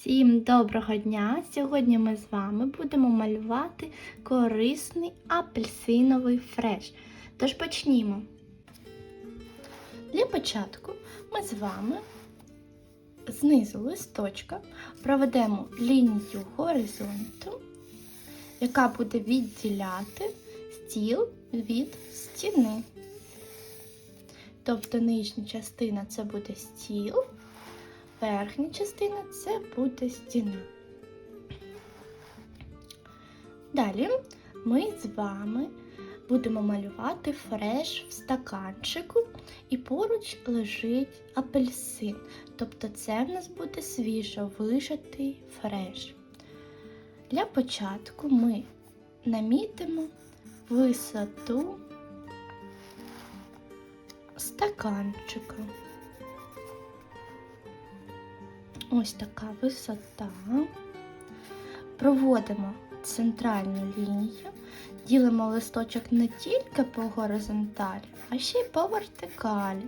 Всім доброго дня! Сьогодні ми з вами будемо малювати корисний апельсиновий фреш. Тож почнімо. Для початку ми з вами знизу листочка проведемо лінію горизонту, яка буде відділяти стіл від стіни. Тобто нижня частина це буде стіл, верхня частина це буде стіна. Далі ми з вами будемо малювати фреш в стаканчику, і поруч лежить апельсин. Тобто це в нас буде свіжо вижатий фреш. Для початку ми намітимо висоту стаканчика. Ось така висота. Проводимо центральну лінію, ділимо листочок не тільки по горизонталі, а ще й по вертикалі.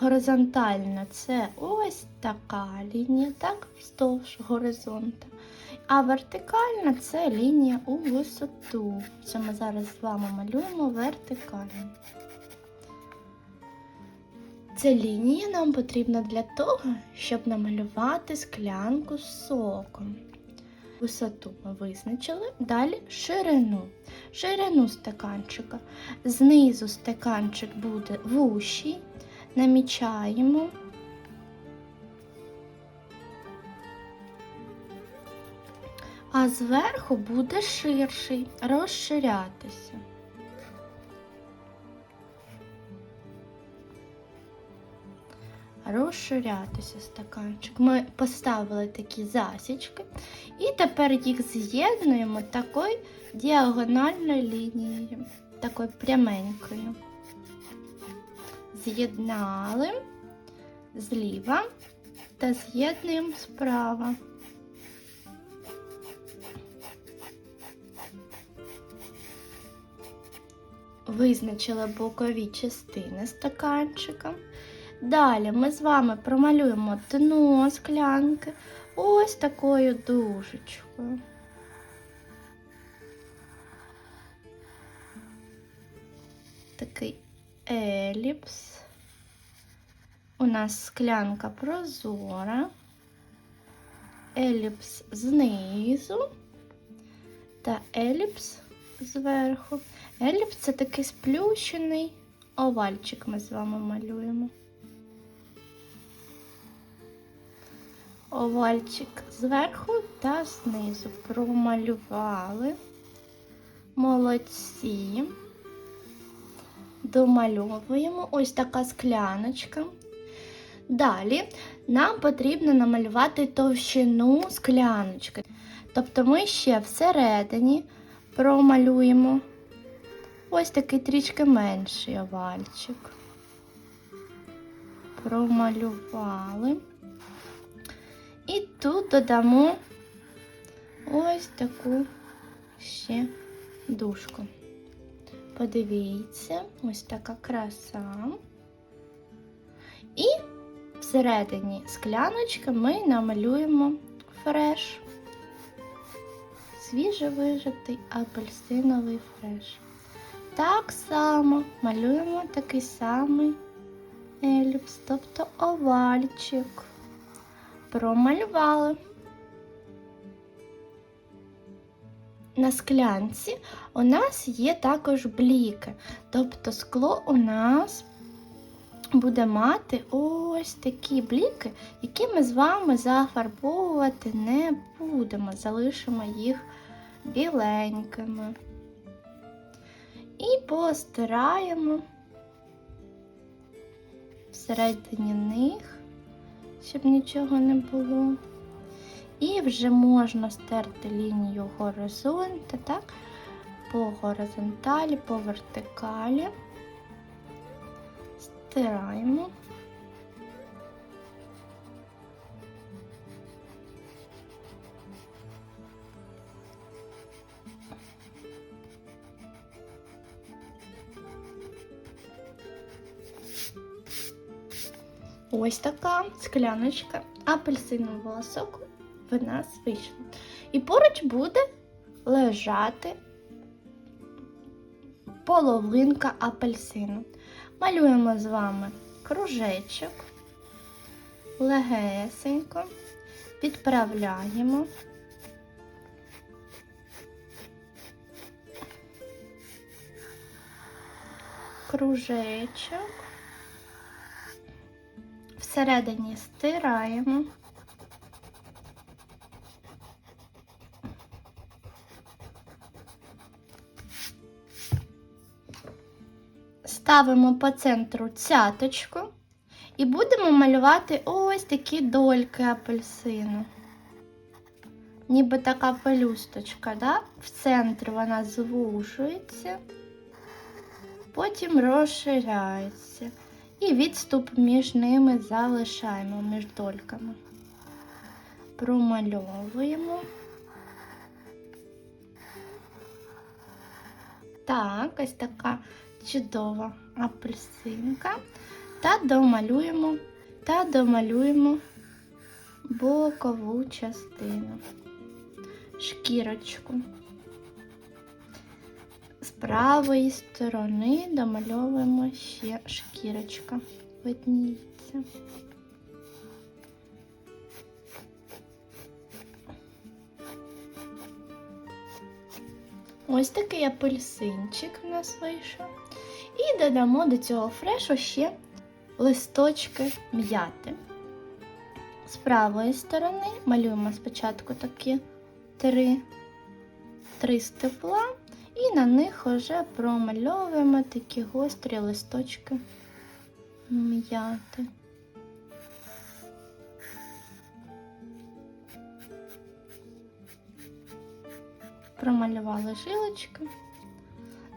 Горизонтальна це ось така лінія, так, вздовж горизонта. А вертикальна це лінія у висоту. Це ми зараз з вами малюємо вертикально. Ця лінія нам потрібна для того, щоб намалювати склянку з соком. Висоту ми визначили, далі ширину. Ширину стаканчика. Знизу стаканчик буде вущий, намічаємо. А зверху буде ширший, розширятися. Розширятися стаканчик. Ми поставили такі засічки, і тепер їх з'єднуємо такою діагональною лінією, такою пряменькою. З'єднали зліва та з'єднуємо справа. Визначили бокові частини стаканчика. Далі ми з вами промалюємо дно склянки ось такою дужечкою. Такий еліпс. У нас склянка прозора, еліпс знизу та еліпс зверху. Еліпс це такий сплющений овальчик ми з вами малюємо. Овальчик зверху та знизу промалювали. Молодці. Домальовуємо ось така скляночка. Далі нам потрібно намалювати товщину скляночки. Тобто ми ще всередині промалюємо ось такий трішки менший овальчик. Промалювали. І тут додамо ось таку ще дужку. Подивіться, ось така краса. І всередині скляночки ми намалюємо фреш. Свіжовижатий апельсиновий фреш. Так само малюємо такий самий еліпс, тобто овальчик промалювали. На склянці у нас є також бліки, тобто скло у нас буде мати ось такі бліки, які ми з вами зафарбовувати не будемо, залишимо їх біленькими. І постираємо всередині них щоб нічого не було. І вже можна стерти лінію горизонту, так, по горизонталі, по вертикалі. Стираємо. Ось така скляночка апельсинового соку в нас вийшло. І поруч буде лежати половинка апельсину. Малюємо з вами кружечок, легесенько, відправляємо. Кружечок. Всередині стираємо. Ставимо по центру цяточку і будемо малювати ось такі дольки апельсину. Ніби така пелюсточка, да? в центрі вона звужується, потім розширяється. І відступ між ними залишаємо між дольками. Промальовуємо. Так, ось така чудова апельсинка. Та домалюємо, та домалюємо бокову частину, шкірочку. Правої сторони домальовуємо ще шкірочка. Видніється. Ось такий апельсинчик у нас вийшов. І додамо до цього фрешу ще листочки м'яти. З правої сторони малюємо спочатку такі три, три степла. І на них вже промальовуємо такі гострі листочки м'яти. Промалювали жилочки,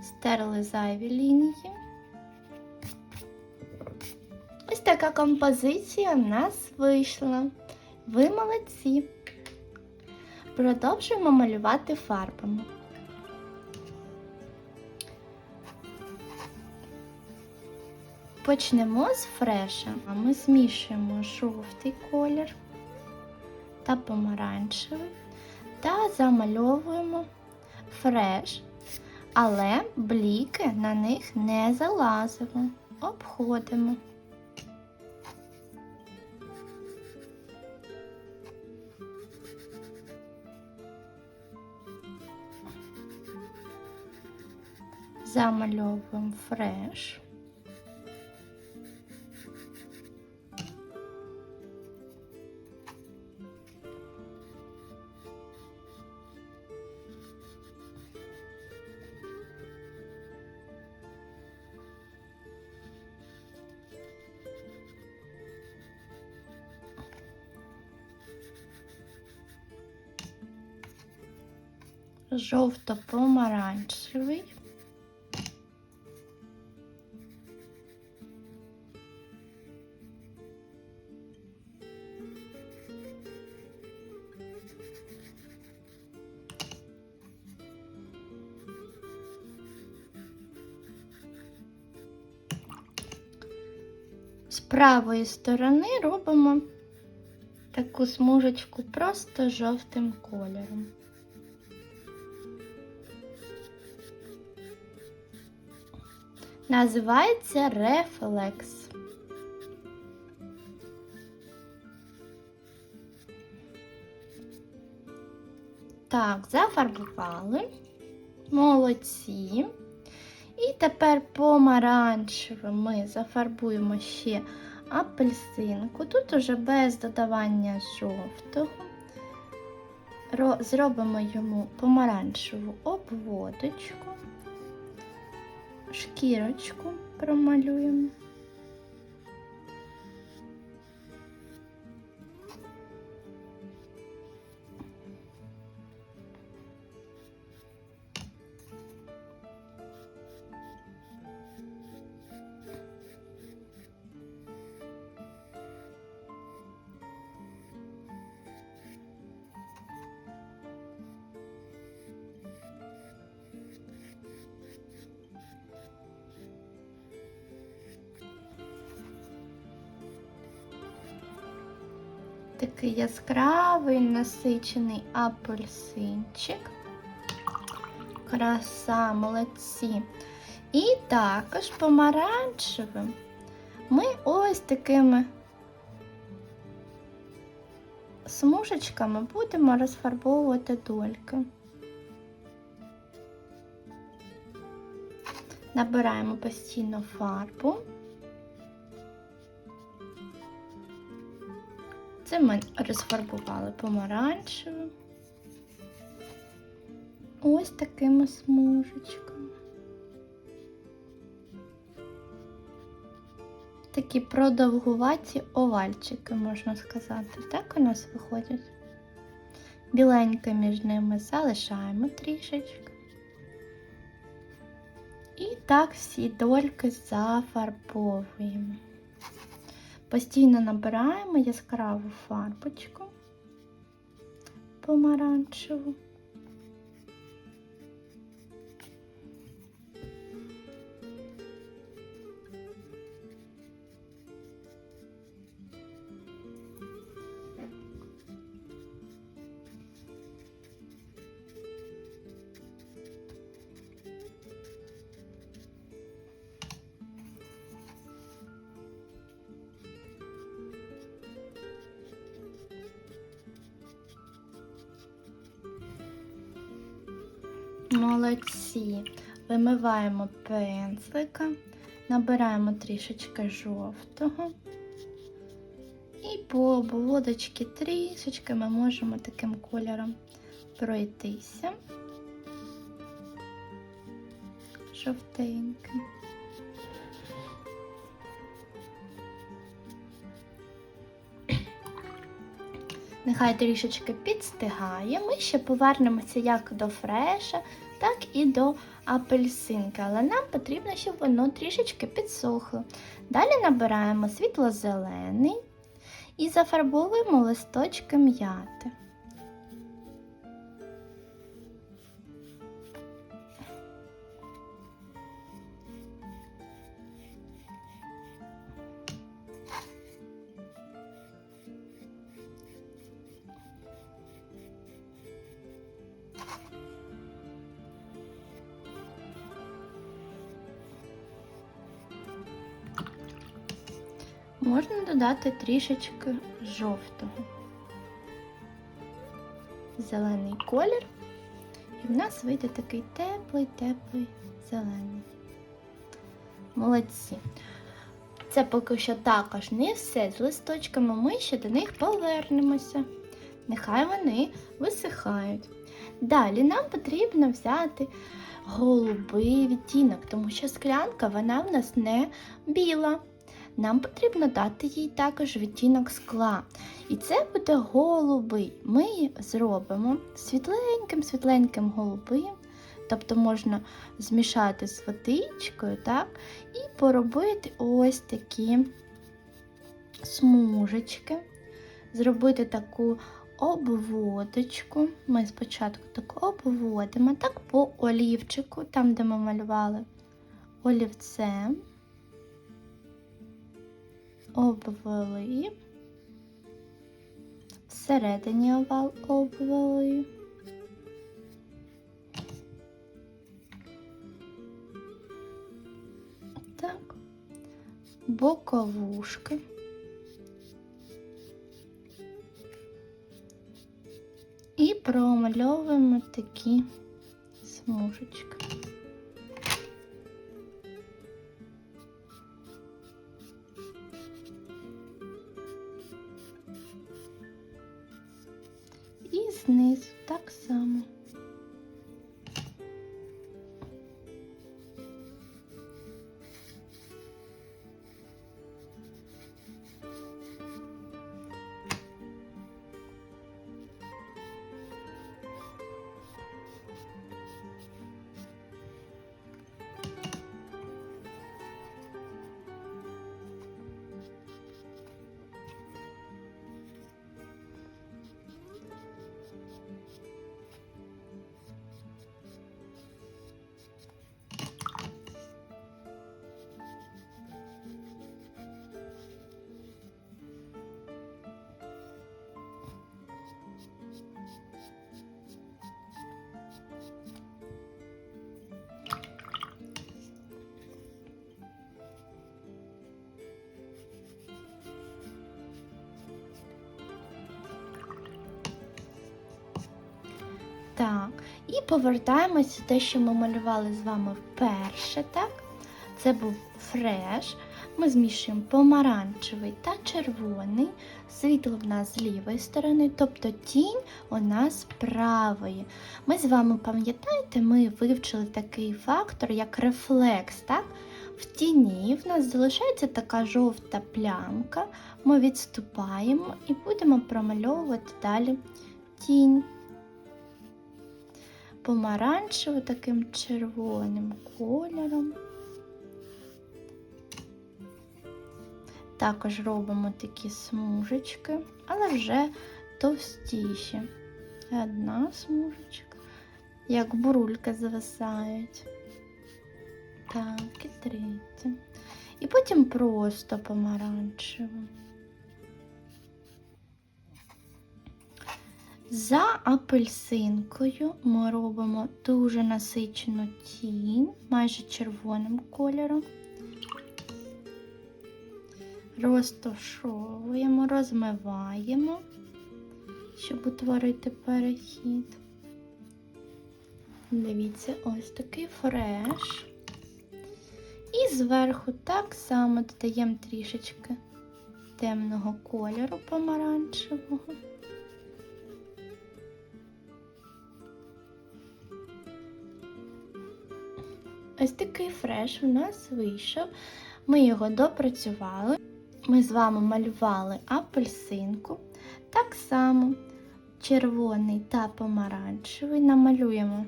стерли зайві лінії. Ось така композиція в нас вийшла. Ви молодці. Продовжуємо малювати фарбами. Почнемо з фреша. Ми змішуємо жовтий колір та помаранчевий та замальовуємо фреш, але бліки на них не залазимо, обходимо. Замальовуємо фреш. Жовто-помаранчевий. З правої сторони робимо таку смужечку просто жовтим кольором. Називається рефлекс. Так, зафарбували. Молодці. І тепер помаранчевим ми зафарбуємо ще апельсинку. Тут уже без додавання жовтого. Зробимо йому помаранчеву обводочку шкірочку промалюємо. Такий яскравий насичений апельсинчик. Краса, молодці. І також помаранчевим ми ось такими смужечками будемо розфарбовувати дольки. Набираємо постійно фарбу. Це ми розфарбували помаранчевим. Ось такими смужечками. Такі продовгуваті овальчики, можна сказати. Так у нас виходять. Біленьке між ними залишаємо трішечки. І так всі дольки зафарбовуємо. Постійно набираємо яскраву фарбочку помаранчеву. Молодці. Вимиваємо пензлика, набираємо трішечки жовтого. І по обводочці трішечки ми можемо таким кольором пройтися. Жовтеньким. Нехай трішечки підстигає. Ми ще повернемося як до фреша, так і до апельсинки, але нам потрібно, щоб воно трішечки підсохло. Далі набираємо світло-зелений і зафарбовуємо листочки м'яти. Можна додати трішечки жовтого. Зелений колір. І в нас вийде такий теплий-теплий зелений. Молодці. Це поки що також не все з листочками, ми ще до них повернемося. Нехай вони висихають. Далі нам потрібно взяти голубий відтінок, тому що склянка вона в нас не біла. Нам потрібно дати їй також відтінок скла. І це буде голубий. Ми зробимо світленьким-світленьким голубим. Тобто можна змішати з водичкою, так? І поробити ось такі смужечки, зробити таку обводочку. Ми спочатку так обводимо, так по олівчику, там, де ми малювали олівцем обвели, всередині овал обвели. Так, боковушки. І промальовуємо такі смужечки. І знизу так само. Повертаємося те, що ми малювали з вами вперше, так? Це був фреш. Ми змішуємо помаранчевий та червоний. Світло в нас з лівої сторони, тобто тінь у нас правої. Ми з вами пам'ятаєте, ми вивчили такий фактор, як рефлекс. так? В тіні в нас залишається така жовта плямка. Ми відступаємо і будемо промальовувати далі тінь. Помаранчево таким червоним кольором. Також робимо такі смужечки, але вже товстіші. Одна смужечка, як бурулька зависають. Так, і третя. І потім просто помаранчево. За апельсинкою ми робимо дуже насичену тінь, майже червоним кольором. Розташовуємо, розмиваємо, щоб утворити перехід. Дивіться, ось такий фреш. І зверху так само додаємо трішечки темного кольору помаранчевого. Ось такий фреш у нас вийшов. Ми його допрацювали. Ми з вами малювали апельсинку. Так само червоний та помаранчевий намалюємо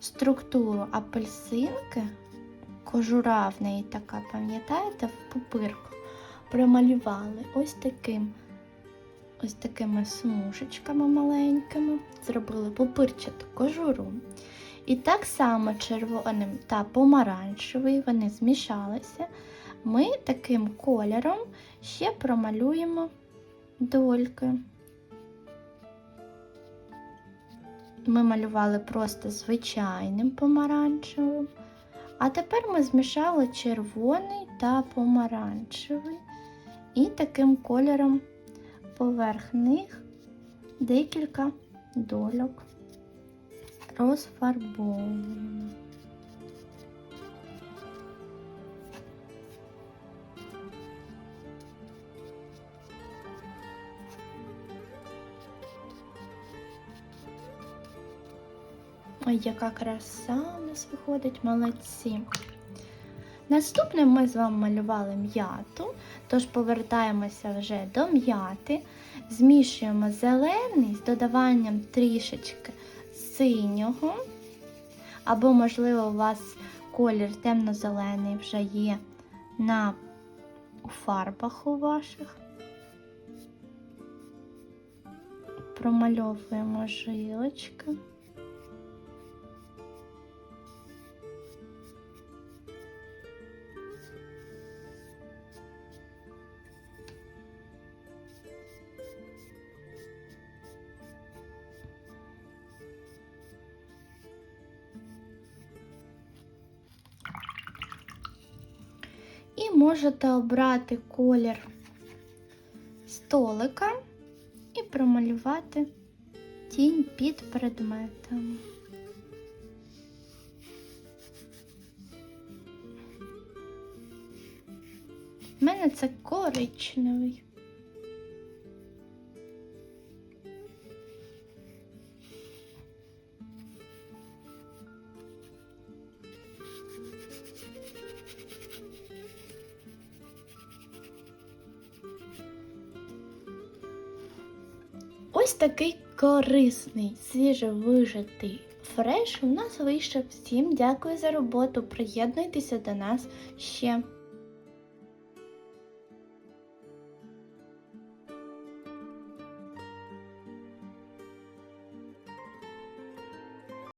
структуру апельсинки, кожура в неї така, пам'ятаєте, в пупирку. Промалювали ось таким, ось такими смужечками маленькими, зробили пупирчату кожуру. І так само червоним та помаранчевий вони змішалися. Ми таким кольором ще промалюємо дольки. Ми малювали просто звичайним помаранчевим. А тепер ми змішали червоний та помаранчевий. І таким кольором поверх них декілька дольок розфарбовуємо. Ой, яка краса у нас виходить, молодці. Наступним ми з вами малювали м'яту, тож повертаємося вже до м'яти, змішуємо зелений з додаванням трішечки синього, або, можливо, у вас колір темно-зелений вже є на фарбах у ваших. Промальовуємо жилочки. Можете обрати колір столика і промалювати тінь під предметом. У мене це коричневий. Такий корисний, свіжовижитий фреш у нас вийшов. Всім дякую за роботу. Приєднуйтеся до нас ще.